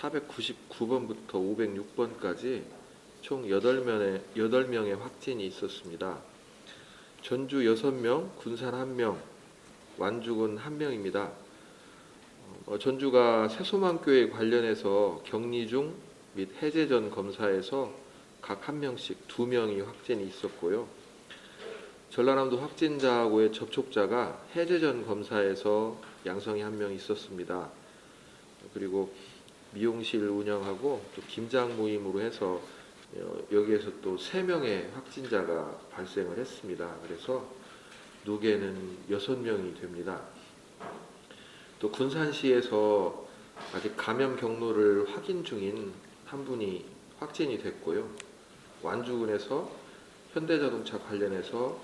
499번부터 506번까지 총 8명의, 8명의 확진이 있었습니다. 전주 6명, 군산 1명, 완주군 1명입니다. 어, 전주가 새소망교회 관련해서 격리 중 및 해제 전 검사에서 각한 명씩 두 명이 확진이 있었고요. 전라남도 확진자하고의 접촉자가 해제 전 검사에서 양성이 한명 있었습니다. 그리고 미용실 운영하고 또 김장 모임으로 해서 어, 여기에서 또세 명의 확진자가 발생을 했습니다. 그래서 누계는 여섯 명이 됩니다. 또 군산시에서 아직 감염 경로를 확인 중인 한 분이 확진이 됐고요. 완주군에서 현대자동차 관련해서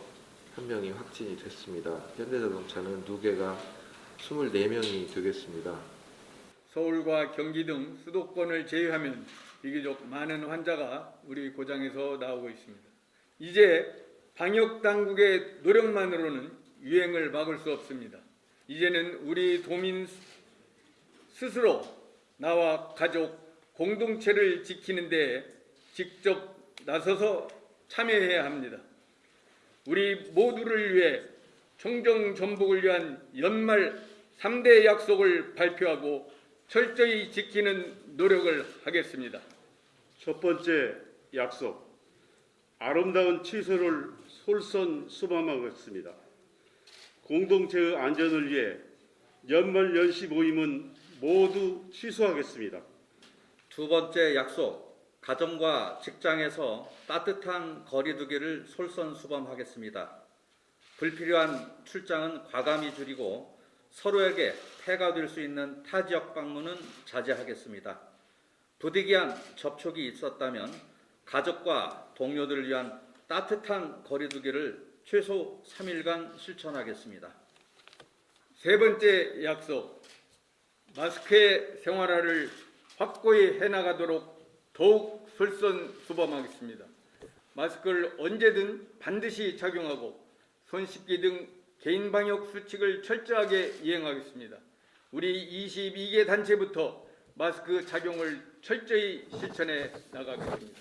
한 명이 확진이 됐습니다. 현대자동차는 누계가 24명이 되겠습니다. 서울과 경기 등 수도권을 제외하면 비교적 많은 환자가 우리 고장에서 나오고 있습니다. 이제 방역 당국의 노력만으로는 유행을 막을 수 없습니다. 이제는 우리 도민 스스로 나와 가족 공동체를 지키는 데 직접 나서서 참여해야 합니다. 우리 모두를 위해 청정 전복을 위한 연말 3대 약속을 발표하고 철저히 지키는 노력을 하겠습니다. 첫 번째 약속. 아름다운 취소를 솔선수범하겠습니다. 공동체의 안전을 위해 연말 연시 모임은 모두 취소하겠습니다. 두 번째 약속, 가정과 직장에서 따뜻한 거리두기를 솔선수범하겠습니다. 불필요한 출장은 과감히 줄이고 서로에게 폐가 될 수 있는 타 지역 방문은 자제하겠습니다. 부득이한 접촉이 있었다면 가족과 동료들을 위한 따뜻한 거리두기를 최소 3일간 실천하겠습니다. 세 번째 약속, 마스크의 생활화를 확고히 해나가도록 더욱 솔선수범하겠습니다. 마스크를 언제든 반드시 착용하고 손 씻기 등 개인 방역 수칙을 철저하게 이행하겠습니다. 우리 22개 단체부터 마스크 착용을 철저히 실천해 나가겠습니다.